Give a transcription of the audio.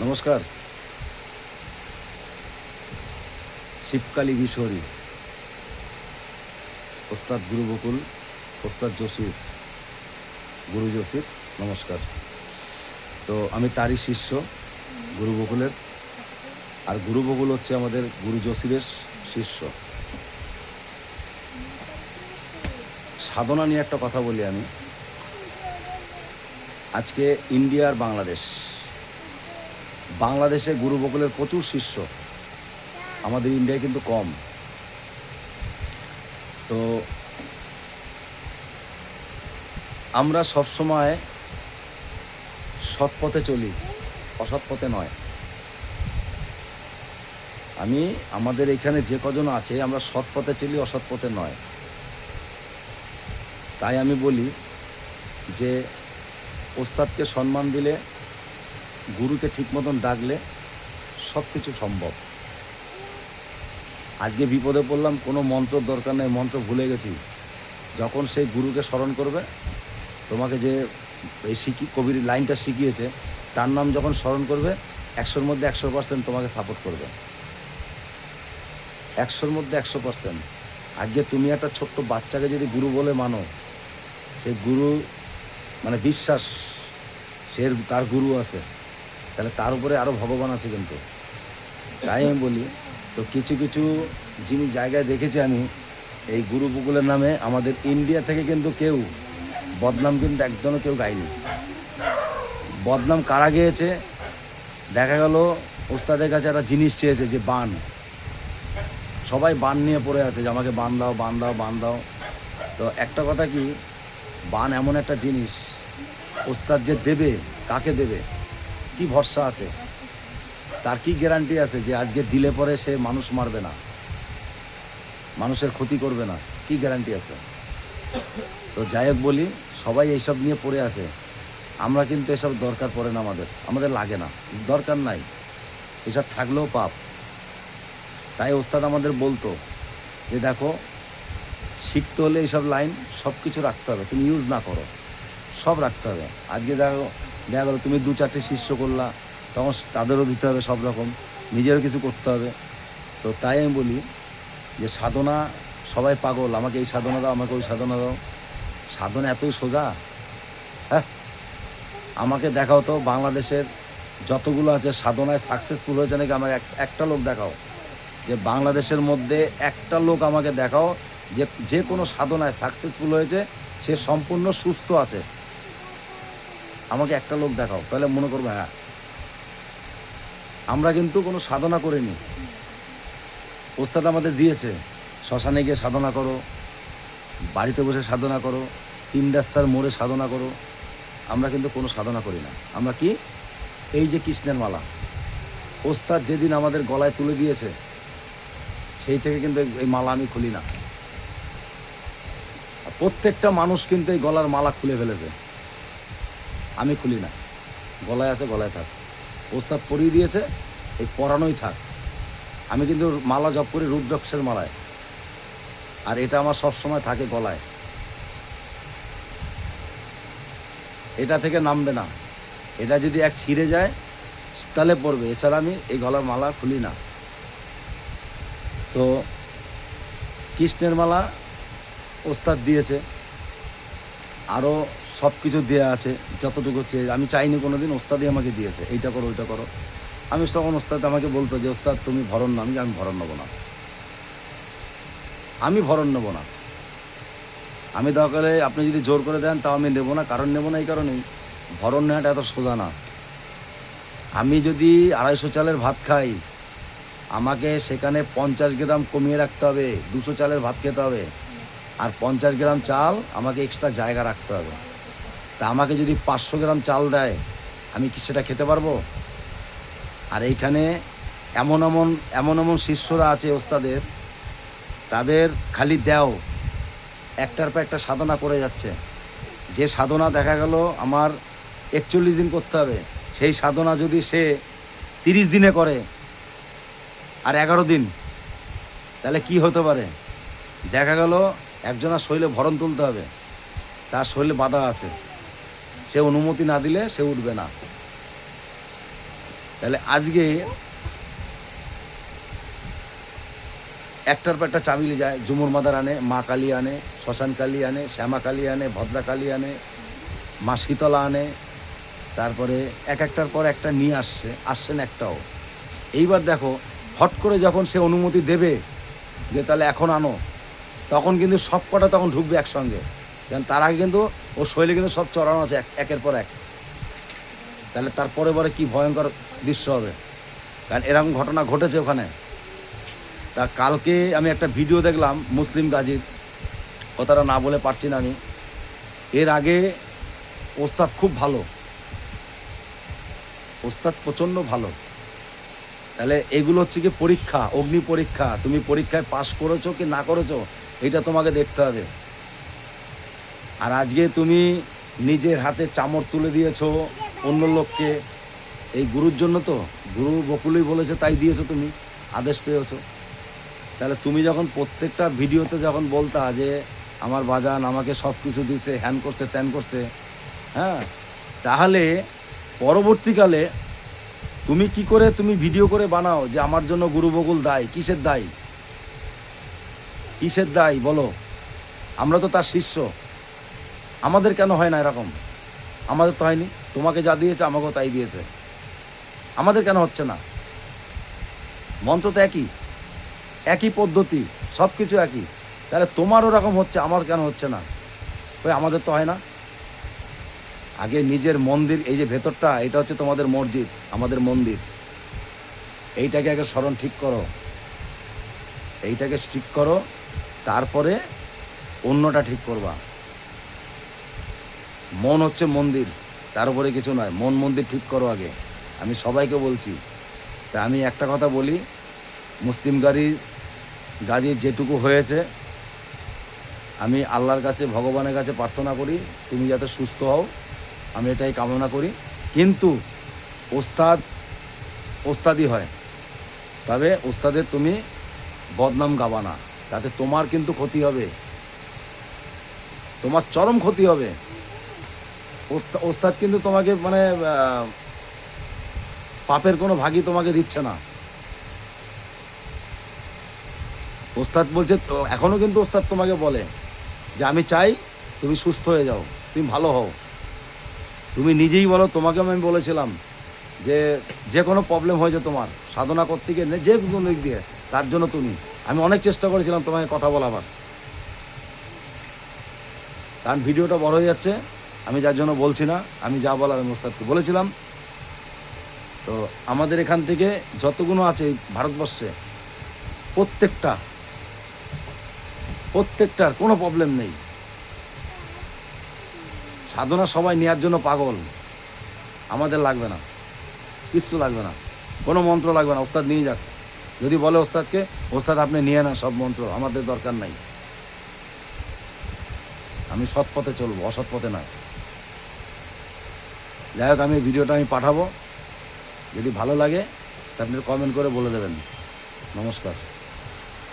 নমস্কার। শিবকালী কিশোরী ওস্তাদ গুরু বকুল, ওস্তাদ জসির গুরু জসির নমস্কার। তো আমি তারই শিষ্য, গুরু বকুলের। আর গুরু বকুল হচ্ছে আমাদের গুরু জসিরের শিষ্য। সাধনা নিয়ে একটা কথা বলি আমি। আজকে ইন্ডিয়া আর বাংলাদেশ। বাংলাদেশে গুরু বকুলের প্রচুর শিষ্য। আমাদের ইন্ডিয়ায় কিন্তু কম। তো আমরা সবসময় সৎ পথে চলি, অসৎ পথে নয়। আমি, আমাদের এখানে যে কজন আছে, আমরা সৎ পথে চলি, অসৎ পথে নয়। তাই আমি বলি যে, ওস্তাদকে সম্মান দিলে গুরুকে ঠিক মতন ডাকলে সব কিছু সম্ভব। আজকে বিপদে পড়লাম, কোনো মন্ত্র দরকার নেই, মন্ত্র ভুলে গেছি। যখন সেই গুরুকে স্মরণ করবে, তোমাকে যে এই শিখি, কবির লাইনটা শিখিয়েছে, তার নাম যখন স্মরণ করবে, একশোর মধ্যে একশো পার্সেন্ট তোমাকে সাপোর্ট করবে। একশোর মধ্যে একশো পার্সেন্ট। আজকে তুমি একটা ছোট্ট বাচ্চাকে যদি গুরু বলে মানো, সেই গুরু মানে বিশ্বাস, সে তার গুরু আছে। তাহলে তার উপরে আরও ভগবান আছে কিন্তু। তাই আমি বলি, তো কিছু কিছু যিনি জায়গায় দেখেছি আমি, এই গুরু বকুলের নামে, আমাদের ইন্ডিয়া থেকে কিন্তু কেউ, বদনাম কিন্তু একদমও কেউ গায়নি। বদনাম কারা গিয়েছে? দেখা গেল ওস্তাদের কাছে একটা জিনিস চেয়েছে যে, বান। সবাই বান নিয়ে পড়ে আছে যে, আমাকে বান দাও বান দাও বান দাও। তো একটা কথা কি, বান এমন একটা জিনিস, ওস্তাদ যে দেবে, কাকে দেবে? কি ভরসা আছে? তার কি গ্যারান্টি আছে যে আজকে দিলে পরে সে মানুষ মারবে না? মানুষের ক্ষতি করবে না? কি গ্যারান্টি আছে? তো যাই হোক বলি, সবাই এইসব নিয়ে পড়ে আছে। আমরা কিন্তু এসব দরকার পড়ে না আমাদের। আমাদের লাগে না। দরকার নাই। এসব থাকলেও পাপ। তাই ওস্তাদ আমাদের বলতো যে দেখো, শিখতে হলে এইসব লাইন সব কিছু রাখতে হবে। তুমি ইউজ না করো। সব রাখতে হবে। আজকে দেখো দেখা গেলো তুমি দু চারটে শিষ্য করলা, তখন তাদেরও দিতে হবে সব রকম, নিজেরও কিছু করতে হবে। তো তাই আমি বলি যে সাধনা সবাই পাগল, আমাকে এই সাধনা দাও, আমাকে ওই সাধনা দাও। সাধনা এতই সোজা? হ্যাঁ? আমাকে দেখাও তো, বাংলাদেশের যতগুলো আছে সাধনায় সাকসেসফুল হয়েছে নাকি আমাকে এক- একটা লোক দেখাও। যে বাংলাদেশের মধ্যে একটা লোক আমাকে দেখাও যে যে কোনো সাধনায় সাকসেসফুল হয়েছে, সে সম্পূর্ণ সুস্থ আছে। আমাকে একটা লোক দেখাও, তাহলে মনে করব হ্যাঁ। আমরা কিন্তু কোনো সাধনা করিনি। ওস্তাদ আমাদের দিয়েছে, শ্মশানে গিয়ে সাধনা করো, বাড়িতে বসে সাধনা করো, তিন রাস্তার মোড়ে সাধনা করো, আমরা কিন্তু কোনো সাধনা করি না। আমরা কি? এই যে কৃষ্ণের মালা। ওস্তাদ যেদিন আমাদের গলায় তুলে দিয়েছে, সেই থেকে কিন্তু এই- মালা আমি খুলি না। প্রত্যেকটা মানুষ কিন্তু এই গলার মালা খুলে ফেলেছে। আমি খুলি না। গলায় আছে, গলায় থাক। ওস্তাদ পরিয়ে দিয়েছে, এই পরানোই থাক। আমি কিন্তু মালা জপ করি রুদ্রাক্ষের মালায়। আর এটা আমার সবসময় থাকে গলায়। এটা থেকে নামবে না। এটা যদি এক ছিঁড়ে যায় তাহলে পড়বে। এছাড়া আমি এই গলার মালা খুলি না। তো কৃষ্ণের মালা ওস্তাদ দিয়েছে। আরও সব কিছু দেওয়া আছে, যতটুকু চেয়ে আমি চাইনি কোনো দিন ওস্তাদই আমাকে দিয়েছে, এইটা করো, ওইটা করো। আমি তখন ওস্তাদ আমাকে বলতো যে, ওস্তাদ, তুমি ভরণ নাও। আমি আমি ভরণ নেব না। আমি ভরণ নেব না। আমি দরকারে আপনি যদি জোর করে দেন, তাও আমি নেব না, কারণ নেব না এই কারণেই। ভরণ নেওয়াটা এত সোজা না। আমি যদি আড়াইশো চালের ভাত খাই, আমাকে সেখানে পঞ্চাশ গ্রাম কমিয়ে রাখতে হবে, দুশো চালের ভাত খেতে হবে। আর পঞ্চাশ গ্রাম চাল আমাকে এক্সট্রা জায়গা রাখতে হবে। তা আমাকে যদি পাঁচশো গ্রাম চাল দেয়, আমি কি সেটা খেতে পারব? আর এইখানে এমন এমন এমন এমন শিষ্যরা আছে ওস্তাদের, তাদের খালি দেও। একটার পর একটা সাধনা করে যাচ্ছে। যে সাধনা দেখা গেল আমার একচল্লিশ দিন করতে হবে, সেই সাধনা যদি সে তিরিশ দিনে করে আর এগারো দিন, তাহলে কি হতে পারে? দেখা গেল একজনের শরীরে ভরণ তুলতে হবে, তার শরীরে বাধা আছে। সে অনুমতি না দিলে সে উঠবে না। তাহলে আজকে একটার পর একটা চাবিলে যায়। জুমুর মাদার আনে, মা কালী আনে, শ্মশান কালী আনে, শ্যামা কালী আনে, ভদ্রা কালী আনে, মা শীতলা আনে, তারপরে এক একটার পর একটা নিয়ে আসছে, আসছেন একটাও। এইবার দেখো, হট করে যখন সে অনুমতি দেবে যে তাহলে এখন আনো, তখন কিন্তু সব কটা তখন ঢুকবে একসঙ্গে। কারণ তার আগে কিন্তু ও শৈলে কিন্তু সব চড়ানো আছে এক- একের পর এক। তাহলে তার পরে পরে কী ভয়ঙ্কর দৃশ্য হবে। কারণ এরকম ঘটনা ঘটেছে ওখানে। তা কালকে আমি একটা ভিডিও দেখলাম মুসলিম গাজীর। কথাটা না বলে পারছি না আমি। এর আগে ওস্তাদ খুব ভালো। ওস্তাদ প্রচণ্ড ভালো। তাহলে এগুলো হচ্ছে কি পরীক্ষা, অগ্নি পরীক্ষা। তুমি পরীক্ষায় পাশ করেছ কি না করেছ, এটা তোমাকে দেখতে হবে। আর আজকে তুমি নিজের হাতে চামড় তুলে দিয়েছ অন্য লোককে। এই গুরুর জন্য তো, গুরু বকুলই বলেছে তাই দিয়েছ তুমি, আদেশ পেয়েছ। তাহলে তুমি যখন প্রত্যেকটা ভিডিওতে যখন বলতা যে আমার বাজান আমাকে সব কিছু দিচ্ছে হ্যান করছে, ত্যান করছে হ্যাঁ? তাহলে পরবর্তীকালে তুমি কি করে তুমি ভিডিও করে বানাও যে আমার জন্য গুরু বকুল দায়, কিসের দায়? কিসের দায় বলো? আমরা তো তার শিষ্য। আমাদের কেন হয় না এরকম? আমাদের তো হয়নি। তোমাকে যা দিয়েছে, আমাকেও তাই দিয়েছে। আমাদের কেন হচ্ছে না? মন্ত্র তো একই। একই পদ্ধতি সব কিছু একই। তাহলে তোমার ওরকম হচ্ছে, আমার কেন হচ্ছে না? ওই আমাদের তো হয় না। আগে নিজের মন্দির, এই যে ভেতরটা, এটা হচ্ছে তোমাদের মসজিদ, আমাদের মন্দির। এইটাকে আগে স্মরণ ঠিক করো। এইটাকে ঠিক করো, তারপরে অন্যটা ঠিক করবা। মন হচ্ছে মন্দির। তার উপরে কিছু নয়, মন মন্দির ঠিক করো আগে। আমি সবাইকে বলছি, তা আমি একটা কথা বলি, মুসলিম গাড়ি গাজীর যেটুকু হয়েছে, আমি আল্লাহর কাছে, ভগবানের কাছে প্রার্থনা করি, তুমি যাতে সুস্থ হও, আমি এটাই কামনা করি। কিন্তু ওস্তাদ, ওস্তাদি হয়। তবে ওস্তাদের তুমি বদনাম গাবা না, তাতে তোমার কিন্তু ক্ষতি হবে। তোমার চরম ক্ষতি হবে। ওস্তাদ কিন্তু তোমাকে মানে পাপের কোনো ভাগই তোমাকে দিচ্ছে না। ওস্তাদ বলছে এখনও কিন্তু ওস্তাদ তোমাকে বলে যে আমি চাই তুমি সুস্থ হয়ে যাও, তুমি ভালো হও। তুমি নিজেই বলো, তোমাকে আমি বলেছিলাম যে যে কোনো প্রবলেম হয়েছে তোমার, সাধনা করতে গিয়ে যে কোনো দিক দিয়ে, তার জন্য তুমি। আমি অনেক চেষ্টা করেছিলাম তোমাকে কথা বলাবার। কারণ ভিডিওটা বড় হয়ে যাচ্ছে। আমি যার জন্য বলছি না, আমি যা বলার আমি ওস্তাদকে বলেছিলাম। তো আমাদের এখান থেকে যতগুলো আছে ভারতবর্ষে, প্রত্যেকটা, প্রত্যেকটার কোনো প্রবলেম নেই। সাধনা সবাই নেওয়ার জন্য পাগল। আমাদের লাগবে না। কিচ্ছু লাগবে না। কোনো মন্ত্র লাগবে না। ওস্তাদ নিয়ে যাক। যদি বলে ওস্তাদকে, ওস্তাদ, আপনি নিয়ে না সব মন্ত্র। আমাদের দরকার নাই। আমি সৎ পথে চলবো, অসৎ পথে না যাই হোক, আমি ভিডিওটা আমি পাঠাবো। যদি ভালো লাগে, তা আপনি কমেন্ট করে বলে দেবেন। নমস্কার।